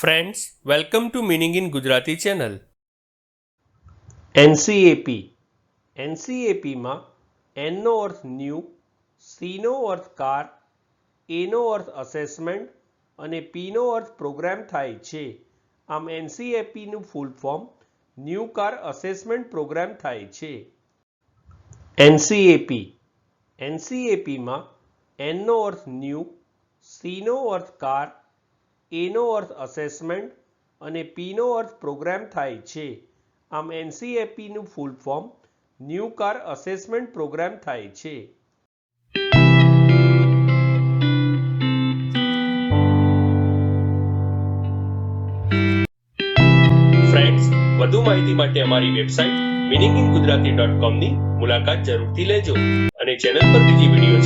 Friends welcome to meaning in Gujarati channel NCAP એનસીએપીમાં એનનો અર્થ new સીનો અર્થ કાર એનો અર્થ અસેસમેન્ટ અને પીનો અર્થ પ્રોગ્રામ થાય છે. આમ એનસીએપીનું full form new car assessment program થાય છે. એનસીએપી એનસીએપીમાં એનનો અર્થ ન્યૂ સીનો અર્થ કાર એનો અર્થ અસેસમેન્ટ અને પીનો અર્થ પ્રોગ્રામ થાય છે. આમ એનસીએપીનું full form new car assessment program થાય છે. ફ્રેન્ડ્સ વધુ માહિતી માટે અમારી website meaning in Gujarati dot કોમની મુલાકાત જરૂરથી લેજો અને ચેનલ પર બીજી વીડિયો